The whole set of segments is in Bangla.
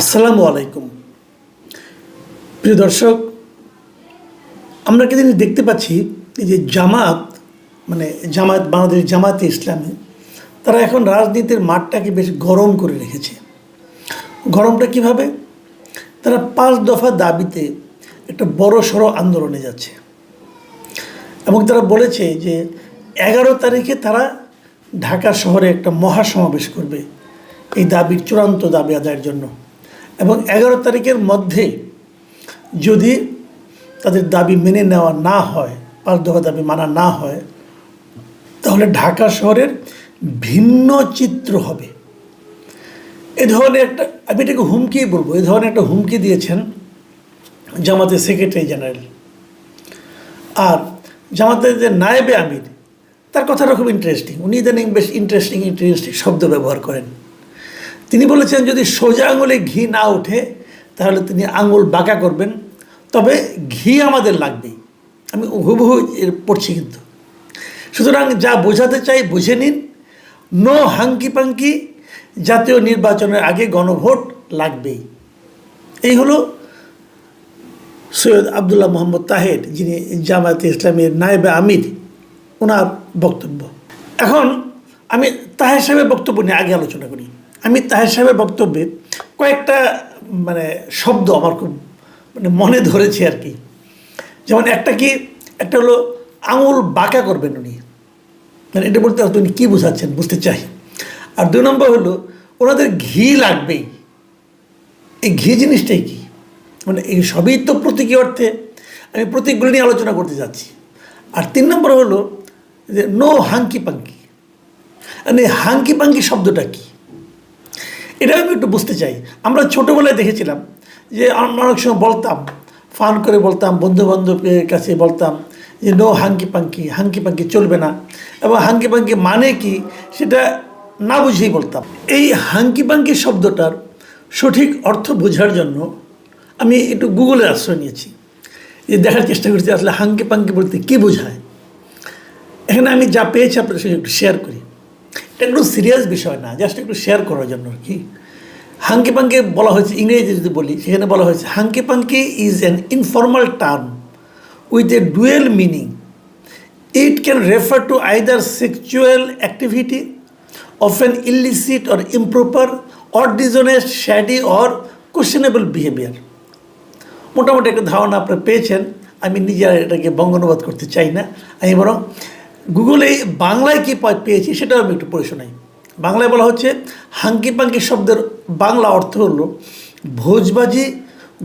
আসসালামু আলাইকুম। প্রিয় দর্শক, আমরা কিন্তু দেখতে পাচ্ছি যে জামাত মানে জামাত বাংলাদেশ জামাতে ইসলামী, তারা এখন রাজনীতির মাঠটাকে বেশ গরম করে রেখেছে। গরমটা কীভাবে? তারা পাঁচ দফা দাবিতে একটা বড় সড়ো আন্দোলনে যাচ্ছে। এবং তারা বলেছে যে এগারো তারিখে তারা ঢাকা শহরে একটা মহাসমাবেশ করবে। এই দাবির চূড়ান্ত দাবি আদায়ের জন্য। এবং এগারো তারিখের মধ্যে যদি তাদের দাবি মেনে নেওয়া না হয়, পাঁচ দফা দাবি মানা না হয়, তাহলে ঢাকা শহরের ভিন্ন চিত্র হবে। এ ধরনের একটা, আমি এটাকে হুমকি বলব, এ ধরনের একটা হুমকি দিয়েছেন জামাতের সেক্রেটারি জেনারেল। আর জামাতের যে নায়েবে আমির, তার কথাটা খুব ইন্টারেস্টিং উনি ইদানিং বেশ ইন্টারেস্টিং ইন্টারেস্টিং শব্দ ব্যবহার করেন। তিনি বলেছেন, যদি সোজা আঙুলে ঘি না ওঠে, তাহলে তিনি আঙুল বাঁকা করবেন। তবে ঘি আমাদের লাগবেই আমি হুবহু এর পড়ছি কিন্তু। সুতরাং যা বোঝাতে চাই বুঝে নিন। নো হাঙ্কি পাঙ্কি জাতীয় নির্বাচনের আগে গণভোট লাগবেই। এই হলো সৈয়দ আবদুল্লাহ মোহাম্মদ তাহের, যিনি জামায়াতে ইসলামের নায়েবে আমির। ওনার বক্তব্য। এখন আমি তাহের সাহেবের বক্তব্য নিয়ে আগে আলোচনা করি। আমি তাহের সাহেবের বক্তব্যে কয়েকটা মানে শব্দ আমার খুব মানে মনে ধরেছে আর কি। যেমন একটা কি, একটা হলো আঙুল বাঁকা করবেন উনি। মানে এটা বলতে উনি কী বোঝাচ্ছেন, বুঝতে চাই। আর দুই নম্বর হলো, ওনাদের ঘি লাগবেই। এই ঘি জিনিসটাই কি? মানে এই সবই তো প্রতীকী অর্থে, আমি প্রতীকগুলো নিয়ে আলোচনা করতে যাচ্ছি। আর তিন নম্বর হলো, যে নো হাঙ্কি পাঙ্কি। মানে হাঙ্কি পাঙ্কি শব্দটা কি? এটা আমি একটু বুঝতে চাই। আমরা ছোটোবেলায় দেখেছিলাম যে আমরা অনেক সময় বলতাম, ফান করে বলতাম বন্ধু বান্ধবের কাছে বলতাম যে, no hanky panky hanky panky চলবে না। এবং হাঙ্কি পাঙ্কি মানে কি সেটা না বুঝেই বলতাম। এই হাঙ্কি পাঙ্কি শব্দটার সঠিক অর্থ বোঝার জন্য আমি একটু গুগলে আশ্রয় নিয়েছি। যে দেখার চেষ্টা করছি, আসলে হাঙ্কি পাঙ্কি বলতে কী বোঝায়। এখানে আমি যা পেয়েছি আপনাদের সঙ্গে একটু শেয়ার করি। একটু সিরিয়াস বিষয় না জাস্ট একটু শেয়ার করার জন্য আর কি। হাঙ্কি পাঙ্কি বলা হয়েছে ইংরেজি যদি বলি, সেখানে বলা হয়েছে, hanky panky is an informal term with a dual meaning it can refer to either sexual activity of an illicit or improper or dishonest shady or questionable behaviour মোটামুটি একটা ধারণা আপনারা পেয়েছেন। আমি নিজে এটাকে বঙ্গানুবাদ করতে চাই না। আমি বরং গুগলে বাংলায় কী পেয়েছি সেটাও আমি একটু পড়ে শোনাই। বাংলায় বলা হচ্ছে, হাঙ্কি পাঙ্কি শব্দের বাংলা অর্থ হলো ভোজবাজি,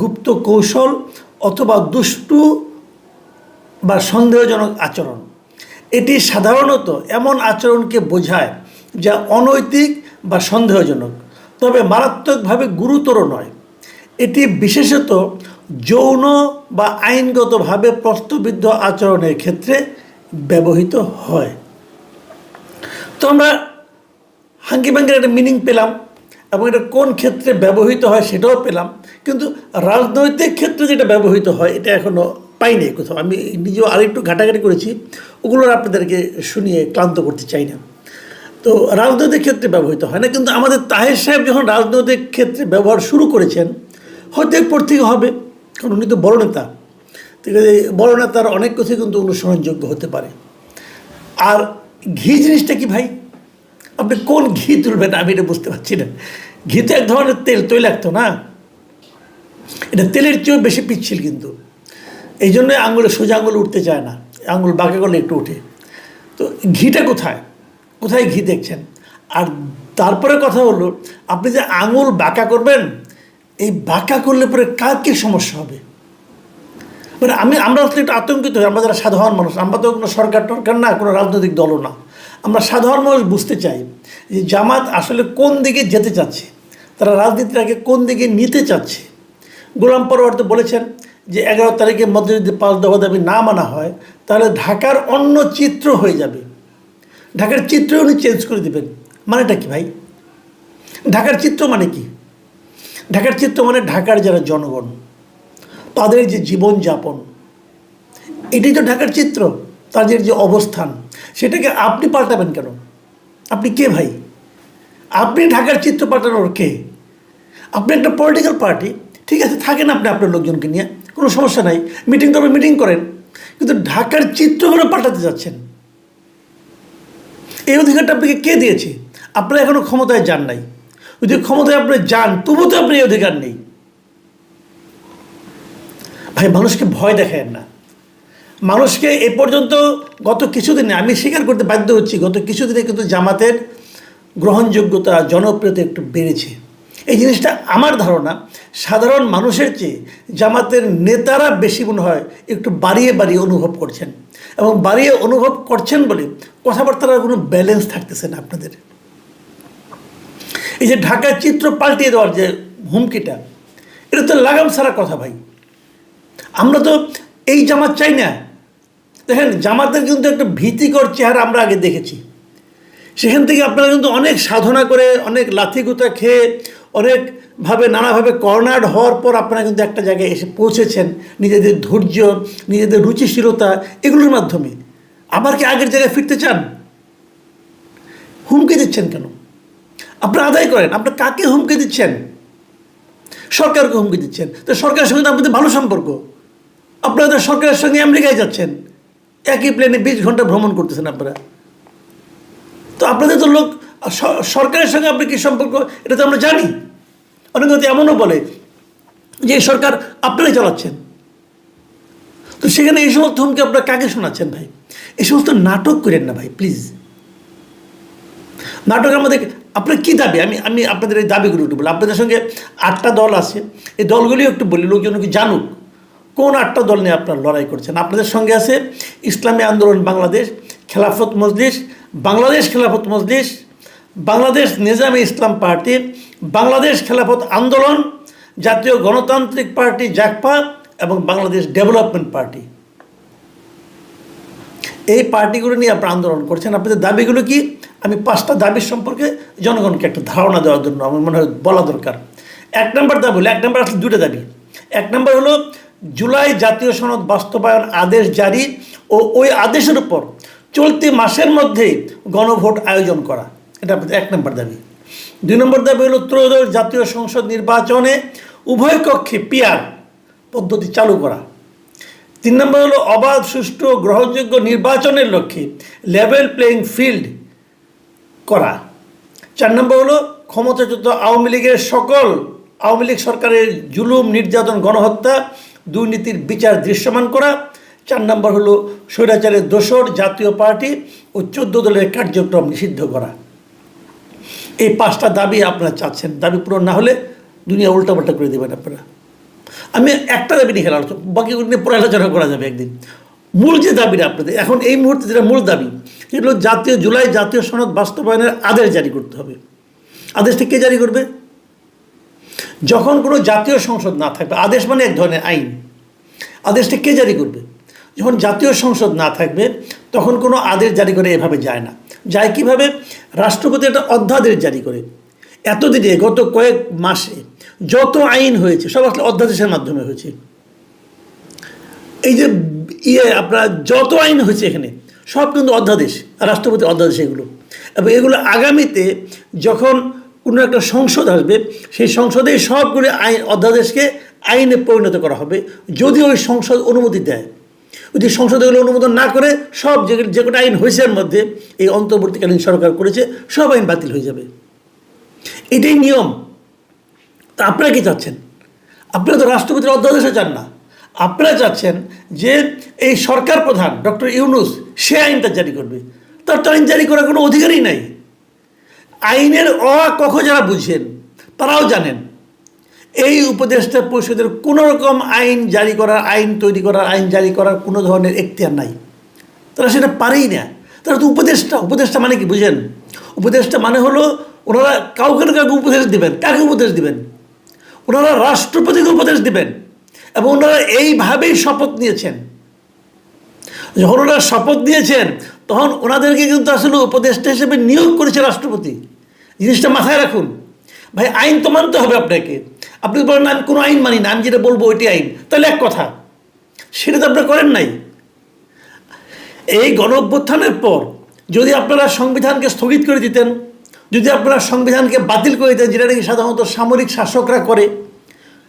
গুপ্ত কৌশল অথবা দুষ্টু বা সন্দেহজনক আচরণ। এটি সাধারণত এমন আচরণকে বোঝায় যা অনৈতিক বা সন্দেহজনক, তবে মারাত্মকভাবে গুরুতর নয়। এটি বিশেষত যৌন বা আইনগতভাবে প্রশ্নবিদ্ধ আচরণের ক্ষেত্রে ব্যবহৃত হয়। তো আমরা হাঙ্কি পাঙ্কির একটা মিনিং পেলাম এবং এটা কোন ক্ষেত্রে ব্যবহৃত হয় সেটাও পেলাম। কিন্তু রাজনৈতিক ক্ষেত্রে যেটা ব্যবহৃত হয়, এটা এখনও পাইনি কোথাও। আমি নিজেও আরেকটু ঘাটাঘাটি করেছি, ওগুলোর আপনাদেরকে শুনিয়ে ক্লান্ত করতে চাই না। তো রাজনৈতিক ক্ষেত্রে ব্যবহৃত হয় না, কিন্তু আমাদের তাহের সাহেব যখন রাজনৈতিক ক্ষেত্রে ব্যবহার শুরু করেছেন, হয়তো এরপর থেকে হবে, কারণ উনি তো বড় নেতা। বড় নেতার অনেক কিছুই কিন্তু অনুসরণযোগ্য হতে পারে। আর ঘি জিনিসটা কি ভাই? আপনি কোন ঘি তুলবেন আমি এটা বুঝতে পারছি না। ঘি তো এক ধরনের তেল, তৈলাক্ত না? এটা তেলের চেয়েও বেশি পিচ্ছিল কিন্তু। এই জন্যই আঙুলে সোজা আঙুল উঠতে চায় না। আঙুল বাঁকা করলে একটু উঠে তো ঘিটা কোথায়? কোথায় ঘি দেখছেন? আর তারপরে কথা হলো, আপনি যে আঙুল বাঁকা করবেন, এই বাঁকা করলে পরে কার কী সমস্যা হবে? মানে আমি, আমরা আসলে একটু আতঙ্কিত হই, আমরা যারা সাধারণ মানুষ, আমরা তো কোনো সরকার টরকার না, কোনো রাজনৈতিক দলও না। আমরা সাধারণ মানুষ বুঝতে চাই যে জামাত আসলে কোন দিকে যেতে চাচ্ছে, তারা রাজনীতিটাকে কোন দিকে নিতে চাচ্ছে। গোলাম পরোয়ার তো বলেছেন যে এগারো তারিখের মধ্যে যদি পাঁচ দফা দাবি না মানা হয়, তাহলে ঢাকার অন্য চিত্র হয়ে যাবে। ঢাকার চিত্র উনি চেঞ্জ করে দেবেন। মানেটা কি ভাই? ঢাকার চিত্র মানে কি? ঢাকার চিত্র মানে ঢাকার যারা জনগণ। তাদের যে জীবনযাপন, এটাই তো ঢাকার চিত্র, তাদের যে অবস্থান, সেটাকে আপনি পাল্টাবেন কেন? আপনি কে ভাই? আপনি ঢাকার চিত্র পাল্টানোর কে? আপনি একটা পলিটিক্যাল পার্টি ঠিক আছে, থাকেন আপনি আপনার লোকজনকে নিয়ে, কোনো সমস্যা নাই মিটিং করবে মিটিং করেন, কিন্তু ঢাকার চিত্রগুলো পাল্টাতে যাচ্ছেন। এই অধিকারটা আপনাকে কে দিয়েছে? আপনারা এখনও ক্ষমতায় যান নাই। যদি ক্ষমতায় আপনি যান তবু তো আপনি এই অধিকার নেই। ভাই মানুষকে ভয় দেখায় না। মানুষকে এ পর্যন্ত গত কিছুদিনে আমি স্বীকার করতে বাধ্য হচ্ছি, গত কিছুদিনে কিন্তু জামাতের গ্রহণযোগ্যতা, জনপ্রিয়তা একটু বেড়েছে। এই জিনিসটা আমার ধারণা, সাধারণ মানুষের চেয়ে জামাতের নেতারা বেশি মনে হয় একটু বাড়িয়ে বাড়িয়ে অনুভব করছেন। এবং বাড়িয়ে অনুভব করছেন বলে কথাবার্তার কোনো ব্যালেন্স থাকতেছে না আপনাদের। এই যে ঢাকার চিত্র পাল্টিয়ে দেওয়ার যে হুমকিটা, এটা তো লাগাম সারা কথা ভাই। আমরা তো এই জামাত চাই না। দেখেন, জামাতের কিন্তু একটা ভীতিকর চেহারা আমরা আগে দেখেছি। সেখান থেকে আপনারা কিন্তু অনেক সাধনা করে, অনেক লাথিগুতা খেয়ে, অনেকভাবে, নানাভাবে কর্নার্ড হওয়ার পর আপনারা কিন্তু একটা জায়গায় এসে পৌঁছেছেন। নিজেদের ধৈর্য, নিজেদের রুচিশীলতা, এগুলোর মাধ্যমে। আবার কি আগের জায়গায় ফিরতে চান? হুমকি দিচ্ছেন কেন? আপনারা আদায় করেন আপনার কাকে হুমকি দিচ্ছেন? সরকারকে হুমকি দিচ্ছেন। তো সরকারের সঙ্গে আপনাদের ভালো সম্পর্ক। আপনারা তো সরকারের সঙ্গে আমেরিকায় যাচ্ছেন। একই প্লেনে বিশ ঘণ্টা ভ্রমণ করতেছেন আপনারা। তো আপনাদের তো লোক সরকারের সঙ্গে আপনি কী সম্পর্ক, এটা তো আমরা জানি। অনেক হয়তো এমনও বলে যে সরকার আপনারাই চালাচ্ছেন। তো সেখানে এই সমস্ত হুমকি আপনারা কাকে শোনাচ্ছেন ভাই? এই সমস্ত নাটক করেন না ভাই প্লিজ নাটক আমাদের, আপনার কী দাবি? আমি আমি আপনাদের এই দাবিগুলো একটু বলি। আপনাদের সঙ্গে আটটা দল আছে। এই দলগুলিও একটু বলি লোকজন কি জানুক? কোন আটটা দল নিয়ে আপনারা লড়াই করছেন? আপনাদের সঙ্গে আছে ইসলামী আন্দোলন বাংলাদেশ, খেলাফত মজলিস, বাংলাদেশ খেলাফত মজলিস, বাংলাদেশ নিজামে ইসলাম পার্টি, বাংলাদেশ খেলাফত আন্দোলন, জাতীয় গণতান্ত্রিক পার্টি জাকপা এবং বাংলাদেশ ডেভেলপমেন্ট পার্টি। এই পার্টিগুলো নিয়ে আপনারা আন্দোলন করছেন। আপনাদের দাবিগুলো কি? আমি পাঁচটা দাবির সম্পর্কে জনগণকে একটা ধারণা দেওয়ার জন্য আমার মনে হয় বলা দরকার। এক নম্বর দাবি হলো, এক নম্বর আসলে দুটো দাবি। এক নম্বর হলো জুলাই জাতীয় সনদ বাস্তবায়ন আদেশ জারি ও ওই আদেশের উপর চলতি মাসের মধ্যেই গণভোট আয়োজন করা। এটা এক নম্বর দাবি। দুই নম্বর দাবি হলো ত্রয়োদশ জাতীয় সংসদ নির্বাচনে উভয় কক্ষে পিয়ার পদ্ধতি চালু করা। তিন নম্বর হলো অবাধ, সুষ্ঠু গ্রহণযোগ্য নির্বাচনের লক্ষ্যে লেভেল প্লেয়িং ফিল্ড করা। চার নম্বর হলো ক্ষমতাচ্যুত আওয়ামী লীগের সকল, আওয়ামী লীগ সরকারের জুলুম, নির্যাতন, গণহত্যা দুর্নীতির বিচার দৃশ্যমান করা। চার নম্বর হলো স্বৈরাচারের দোসর, জাতীয় পার্টি ও চোদ্দ দলের কার্যক্রম নিষিদ্ধ করা। এই পাঁচটা দাবি আপনারা চাচ্ছেন। দাবি পূরণ না হলে দুনিয়া উল্টাপাল্টা করে দেবেন আপনারা। আমি একটা দাবি নিয়ে খেলা বাকিগুলো নিয়ে পরে আলোচনা করা যাবে একদিন। মূল যে দাবিটা আপনাদের, এখন এই মুহূর্তে যেটা মূল দাবি, সেটা হলো জাতীয় জুলাই জাতীয় সনদ বাস্তবায়নের আদেশ জারি করতে হবে। আদেশটা কে জারি করবে? যখন কোনো জাতীয় সংসদ না থাকবে, আদেশ মানে এক ধরনের আইন। আদেশটা কে জারি করবে? যখন জাতীয় সংসদ না থাকবে, তখন কোনো আদেশ জারি করে এভাবে যায় না। যায় কীভাবে? রাষ্ট্রপতি একটা অধ্যাদেশ জারি করে। এতদিনে, গত কয়েক মাসে যত আইন হয়েছে, সব আসলে অধ্যাদেশের মাধ্যমে হয়েছে। এই যে ইয়ে আপনার যত আইন হয়েছে এখানে, সব কিন্তু অধ্যাদেশ, রাষ্ট্রপতি অধ্যাদেশ এগুলো। এবং এগুলো আগামীতে যখন কোনো একটা সংসদ আসবে, সেই সংসদে সবগুলো আইন, অধ্যাদেশকে আইনে পরিণত করা হবে। যদি ওই সংসদ অনুমতি দেয়, যদি সংসদ এগুলো অনুমোদন না করে, সব যে যে কটা আইন হয়েছে এর মধ্যে, এই অন্তর্বর্তীকালীন সরকার করেছে, সব আইন বাতিল হয়ে যাবে। এটাই নিয়ম। তা আপনারা কি চাচ্ছেন? আপনারা তো রাষ্ট্রপতির অধ্যাদেশে চান না। আপনারা চাচ্ছেন যে এই সরকার প্রধান ডক্টর ইউনুস সে আইনটা জারি করবে। তার তো আইন জারি করার কোনো অধিকারই নাই। আইনের অ কখ যারা বুঝেন, তারাও জানেন। এই উপদেষ্টা পরিষদের কোনো রকম আইন জারি করার, আইন তৈরি করার, আইন জারি করার কোনো ধরনের এখতিয়ার নাই। তারা সেটা পারেই না। তারা তো উপদেষ্টা। উপদেষ্টা মানে কি বুঝেন? উপদেষ্টা মানে হলো ওনারা কাউকে না কাউকে উপদেশ দিবেন। কাকে উপদেশ দিবেন? ওনারা রাষ্ট্রপতিকে উপদেশ দিবেন। এবং ওনারা এইভাবেই শপথ নিয়েছেন। যখন ওনারা শপথ নিয়েছেন, তখন ওনাদেরকে কিন্তু আসলে উপদেষ্টা হিসেবে নিয়োগ করেছে রাষ্ট্রপতি। জিনিসটা মাথায় রাখুন। ভাই, আইন তো মানতে হবে আপনাকে। আপনি বলেন, আমি কোনো আইন মানি না, আমি যেটা বলব ওইটি আইন। তাহলে এক কথা, সেটা তো আপনারা করেন নাই। এই গণ অভ্যুত্থানের পর যদি আপনারা সংবিধানকে স্থগিত করে দিতেন, যদি আপনারা সংবিধানকে বাতিল করে দিতেন, যেটা নাকি সাধারণত সামরিক শাসকরা করে,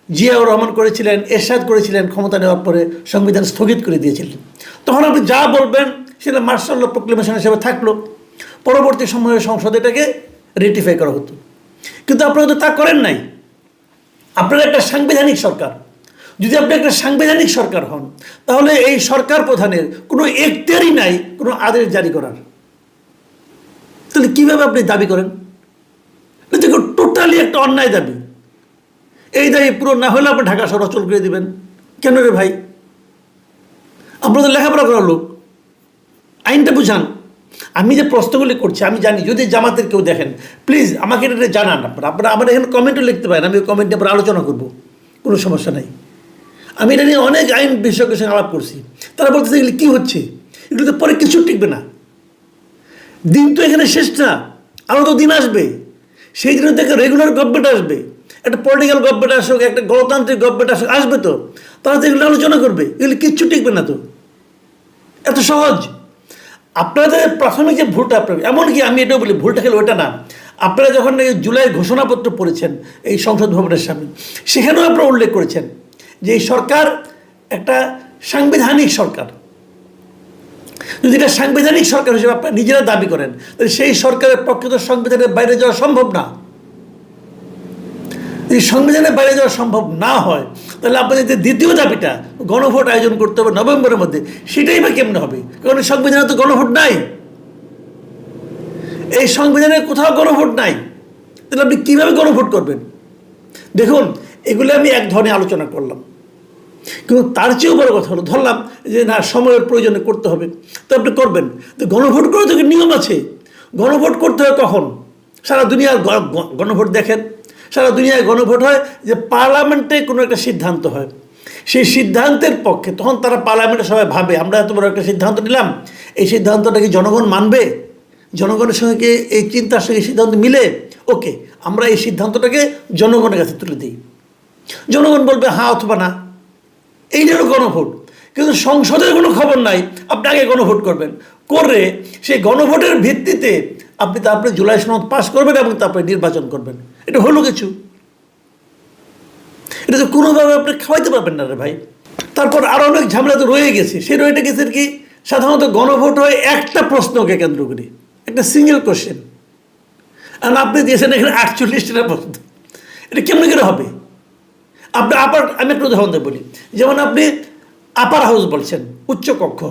জিয়াউর রহমান করেছিলেন, এরশাদ করেছিলেন ক্ষমতা নেওয়ার পরে সংবিধান স্থগিত করে দিয়েছিলেন। তখন আপনি যা বলবেন, সেটা মার্শাল প্রোক্লেমেশন হিসেবে থাকল। পরবর্তী সময়ে সংসদ এটাকে রেটিফাই করা হতো। কিন্তু আপনারা তো তা করেন নাই। আপনারা একটা সাংবিধানিক সরকার। যদি আপনি একটা সাংবিধানিক সরকার হন, তাহলে এই সরকার প্রধানের কোনো এখতিয়ারই নাই কোনো আদেশ জারি করার। তাহলে কীভাবে আপনি দাবি করেন? এটা টোটালি একটা অন্যায় দাবি। এই দাবি পুরো না হলে আপনি ঢাকা শহর অচল করে দিবেন। কেন রে ভাই? আপনাদের লেখাপড়া করার লোক। আইনটা বুঝান। আমি যে প্রশ্নগুলি করছি, আমি জানি, যদি জামাতের কেউ দেখেন প্লিজ আমাকে এটা জানান আপনারা। আপনারা আমার এখানে কমেন্টও লিখতে পারেন, আমি কমেন্টে পরে আলোচনা করব, কোনো সমস্যা নাই। আমি এটা নিয়ে অনেক আইন বিশেষজ্ঞের সঙ্গে আলাপ করছি। তারা বলতেছে, এগুলি কী হচ্ছে? এগুলো তো পরে কিছু টিকবে না। দিন তো এখানে শেষ না, আরও তো দিন আসবে। সেই দিনে থেকে রেগুলার গভর্নমেন্ট আসবে। একটা পলিটিক্যাল গভর্নমেন্ট আসুক, একটা গণতান্ত্রিক গভর্নমেন্ট আসুক, আসবে তো। তারা তো এগুলো আলোচনা করবে, এগুলো কিচ্ছু টিকবে না তো। এত সহজ। আপনাদের প্রাথমিক যে ভুলটা আপনার, এমনকি আমি এটাও বলি, ভুলটা খেলে ওটা না। আপনারা যখন এই জুলাই ঘোষণাপত্র পড়েছেন, এই সংসদ ভবনের সামনে, সেখানেও আপনারা উল্লেখ করেছেন যে এই সরকার একটা সাংবিধানিক সরকার। যদি এটা সাংবিধানিক সরকার হিসেবে আপনারা নিজেরা দাবি করেন, তাহলে সেই সরকারের পক্ষে তো সংবিধানের বাইরে যাওয়া সম্ভব না। যদি সংবিধানের বাইরে যাওয়া সম্ভব না হয় তাহলে আপনাদের যে দ্বিতীয় দাবিটা, গণভোট আয়োজন করতে হবে নভেম্বরের মধ্যে, সেটাই বা কেমনে হবে? কারণ সংবিধানে তো গণভোট নাই। এই সংবিধানে কোথাও গণভোট নাই। তাহলে আপনি কীভাবে গণভোট করবেন? দেখুন, এগুলো আমি এক ধরনের আলোচনা করলাম। কিন্তু তার চেয়েও বড় কথা হলো, ধরলাম যে না, সময়ের প্রয়োজনে করতে হবে। তো আপনি করবেন। তো গণভোট করে তো নিয়ম আছে। গণভোট করতে হয় কখন? সারা দুনিয়ার গণভোট দেখেন। সারা দুনিয়ায় গণভোট হয় যে পার্লামেন্টে কোনো একটা সিদ্ধান্ত হয়। সেই সিদ্ধান্তের পক্ষে তখন তারা পার্লামেন্টে সবাই ভাবে, আমরা এত বড় একটা সিদ্ধান্ত নিলাম, এই সিদ্ধান্তটা কি জনগণ মানবে? জনগণের সঙ্গে কি এই চিন্তার সঙ্গে সিদ্ধান্ত মিলে? ওকে, আমরা এই সিদ্ধান্তটাকে জনগণের কাছে তুলে দিই। জনগণ বলবে হ্যাঁ অথবা না। এই জন্য গণভোট। কিন্তু সংসদের কোনো খবর নাই, আপনি আগে গণভোট করবেন। করে সেই গণভোটের ভিত্তিতে আপনি তারপরে জুলাই সনদ পাশ করবেন এবং তারপরে নির্বাচন করবেন। এটা হলো কিছু। এটা তো কোনোভাবে আপনি খাওয়াইতে পারবেন না রে ভাই। তারপর আরও অনেক ঝামেলা তো রয়ে গেছে। সেই রয়েটা গেছে কি, সাধারণত গণভোট হয় একটা প্রশ্নকে কেন্দ্র করে, একটা সিঙ্গেল কোশ্চেন আর আপনি দিয়েছেন এখানে আটচল্লিশটা প্রশ্ন। এটা কেমন করে হবে? আপনি আপার আমি একটু উদাহরণ দিয়ে বলি। যেমন আপনি আপার হাউস বলছেন উচ্চ কক্ষ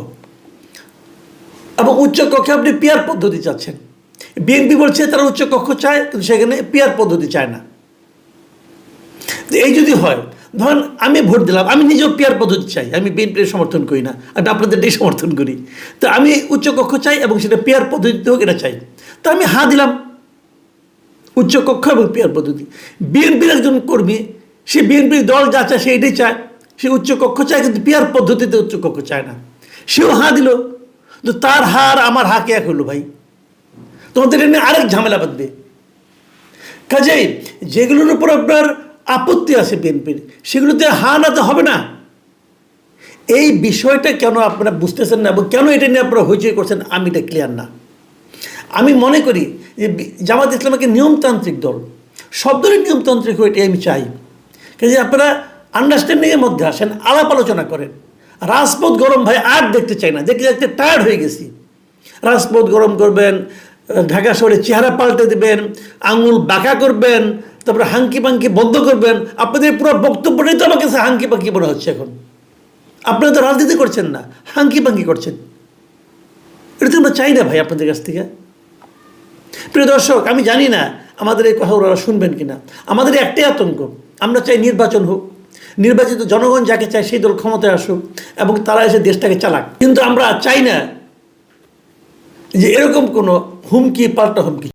এবং উচ্চ কক্ষে আপনি পিয়ার পদ্ধতি চাচ্ছেন। বিএনপি বলছে তারা উচ্চ কক্ষ চায়, কিন্তু সেখানে পিয়ার পদ্ধতি চায় না। এই যদি হয়, ধরেন আমি ভোট দিলাম, আমি নিজেও পিয়ার পদ্ধতি চাই, আমি বিএনপির সমর্থন করি না আর আপনাদেরটাই সমর্থন করি। তো আমি উচ্চ কক্ষ চাই এবং সেটা পিয়ার পদ্ধতিতে হোক, এটা চাই। তো আমি হা দিলাম। উচ্চ কক্ষ এবং পিয়ার পদ্ধতি। বিএনপির একজন কর্মী, সে বিএনপির দল যা চায় সে এটাই চায়। সে উচ্চ কক্ষ চায়, কিন্তু পিয়ার পদ্ধতিতে উচ্চ কক্ষ চায় না। সেও হা দিল। তো তার হার, আমার হাকে এক হলো ভাই। তোমাদের এটা নিয়ে আরেক ঝামেলা বাঁধবে। কাজেই যেগুলোর উপর আপনার আপত্তি আছে বিএনপির, সেগুলোতে হা না তো হবে না। এই বিষয়টা কেন আপনারা বুঝতেছেন না এবং কেন এটা নিয়ে আপনারা হইচই করছেন আমি এটা ক্লিয়ার না। আমি মনে করি যে জামাত ইসলাম একটা নিয়মতান্ত্রিক দল, সব দলের নিয়মতান্ত্রিক হয়ে এটাই আমি চাই। কাজে আপনারা আন্ডারস্ট্যান্ডিংয়ের মধ্যে আসেন, আলাপ আলোচনা করেন। রাজপথ গরম ভাই আর দেখতে চাই না, দেখতে দেখতে টায়ার্ড হয়ে গেছি। রাজপথ গরম করবেন ঢাকা শহরে চেহারা পাল্টে দেবেন, আঙুল বাঁকা করবেন, তারপরে হাঙ্কি পাঙ্কি বন্ধ করবেন। আপনাদের পুরো বক্তব্যটাই তো আমার কাছে হাঙ্কি পাঙ্কি মনে হচ্ছে এখন। আপনারা তো রাজনীতি করছেন না, হাঙ্কি পাঙ্কি করছেন। এটা তো আমরা চাই না ভাই আপনাদের কাছ থেকে। প্রিয় দর্শক, আমি জানি না আমাদের এই কথা ওরা শুনবেন কিনা। আমাদের একটাই আতঙ্ক, আমরা চাই নির্বাচন হোক। নির্বাচিত জনগণ যাকে চায় সেই দল ক্ষমতায় আসুক এবং তারা এসে দেশটাকে চালাক। কিন্তু আমরা চাই না যে এরকম কোনো হুমকি পাল্টা হুমকি।